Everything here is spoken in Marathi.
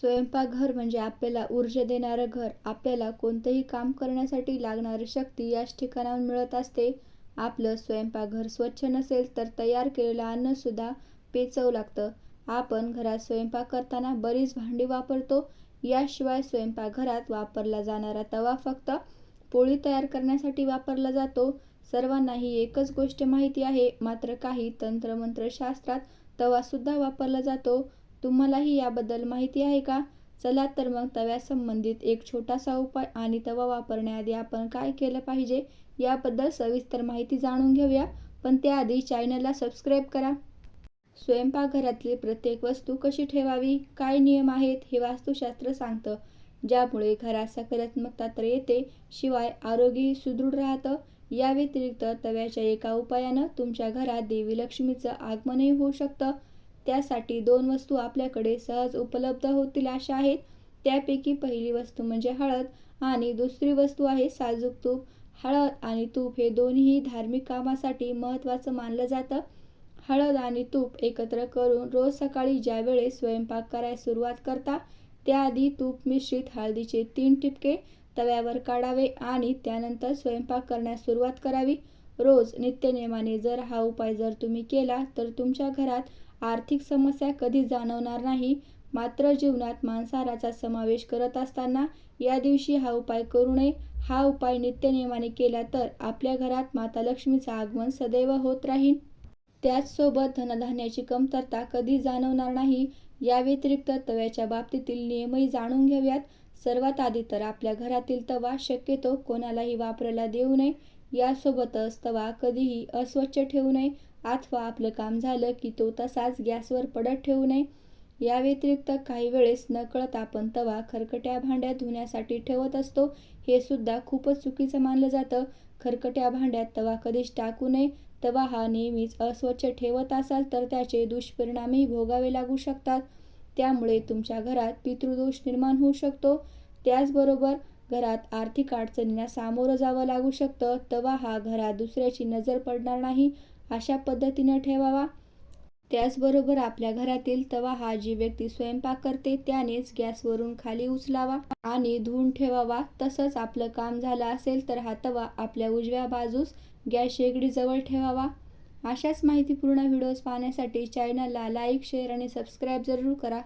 स्वयंपाकघर म्हणजे आपल्याला ऊर्जा देणारं घर. आपल्याला कोणतंही काम करण्यासाठी लागणारी शक्ती याच ठिकाणाहून मिळत असते. आपलं स्वयंपाकघर स्वच्छ नसेल तर तयार केलेलं अन्नसुद्धा पेचव लागतं. आपण घरात स्वयंपाक करताना बरीच भांडी वापरतो. याशिवाय स्वयंपाकघरात वापरला जाणारा तवा फक्त पोळी तयार करण्यासाठी वापरला जातो. सर्वांना ही एकच गोष्ट माहिती आहे, मात्र काही तंत्रमंत्रशास्त्रात तवासुद्धा वापरला जातो. तुम्हालाही याबद्दल माहिती आहे का? चला तर मग तव्यासंबंधित एक छोटासा उपाय आणि तवा वापरण्याआधी आपण काय केलं पाहिजे याबद्दल सविस्तर माहिती जाणून घेऊया. पण त्याआधी चॅनलला सबस्क्राईब करा. स्वयंपाकघरातली प्रत्येक वस्तू कशी ठेवावी, काय नियम आहेत हे वास्तुशास्त्र सांगतं. ज्यामुळे घरात सकारात्मकता तर येते, शिवाय आरोग्यही सुदृढ राहतं. या व्यतिरिक्त तव्याच्या एका उपायानं तुमच्या घरात देवी लक्ष्मीचं आगमनही होऊ शकतं. त्यासाठी दोन वस्तू आपल्याकडे सहज उपलब्ध होतील अशा आहेत. त्यापैकी पहिली वस्तू म्हणजे हळद आणि दुसरी वस्तू आहे साजूक तूप. हळद आणि तूप हे दोन्हीही धार्मिक कामासाठी महत्त्वाचं मानलं जातं. हळद आणि तूप एकत्र करून रोज सकाळी ज्यावेळेस स्वयंपाक करायला सुरुवात करता, त्याआधी तूप मिश्रित हळदीचे तीन ठिपके तव्यावर काढावे आणि त्यानंतर स्वयंपाक करण्यास सुरुवात करावी. रोज नित्यनेमाने जर हा उपाय जर तुम्ही केला तर तुमच्या घरात आर्थिक समस्या कधी जाणवणार नाही. मात्र जीवनात मांसाहाराचा समावेश करत असताना या दिवशी हा उपाय करू नये. हा उपाय नित्यनियमाने केला तर आपल्या घरात माता लक्ष्मीचं आगमन सदैव होत राहील. त्याचसोबत धनधान्याची कमतरता कधी जाणवणार नाही. या व्यतिरिक्त तव्याच्या बाबतीतील नियमही जाणून घेऊयात. सर्वात आधी तर आपल्या घरातील तवा शक्यतो कोणालाही वापरायला देऊ नये. यासोबतच तवा कधीही अस्वच्छ ठेवू नये अथवा आपलं काम झालं की तो तसाच गॅसवर पडत ठेवू नये. या व्यतिरिक्त काही वेळेस नकळत आपण तवा खरकट्या भांड्यात धुण्यासाठी ठेवत असतो. हे सुद्धा खूपच चुकीचं मानलं जातं. खरकट्या भांड्यात तवा कधीच टाकू नये. तवा हा नेहमीच अस्वच्छ ठेवत असाल तर त्याचे दुष्परिणामही भोगावे लागू शकतात. त्यामुळे तुमच्या घरात पितृदोष निर्माण होऊ शकतो. त्याचबरोबर घरात आर्थिक अडचणींना सामोरं जावं लागू शकतं. तवा हा घरात दुसऱ्याची नजर पडणार नाही अशा पद्धतीनं ठेवावा. त्याचबरोबर आपल्या घरातील तवा हा जी व्यक्ती स्वयंपाक करते त्यानेच गॅसवरून खाली उचलावा आणि धुवून ठेवावा. तसंच आपलं काम झालं असेल तर हा तवा आपल्या उजव्या बाजूस गॅस शेगडीजवळ ठेवावा. अशाच माहितीपूर्ण व्हिडिओज पाहण्यासाठी चॅनलला लाईक, शेअर आणि सबस्क्राईब जरूर करा.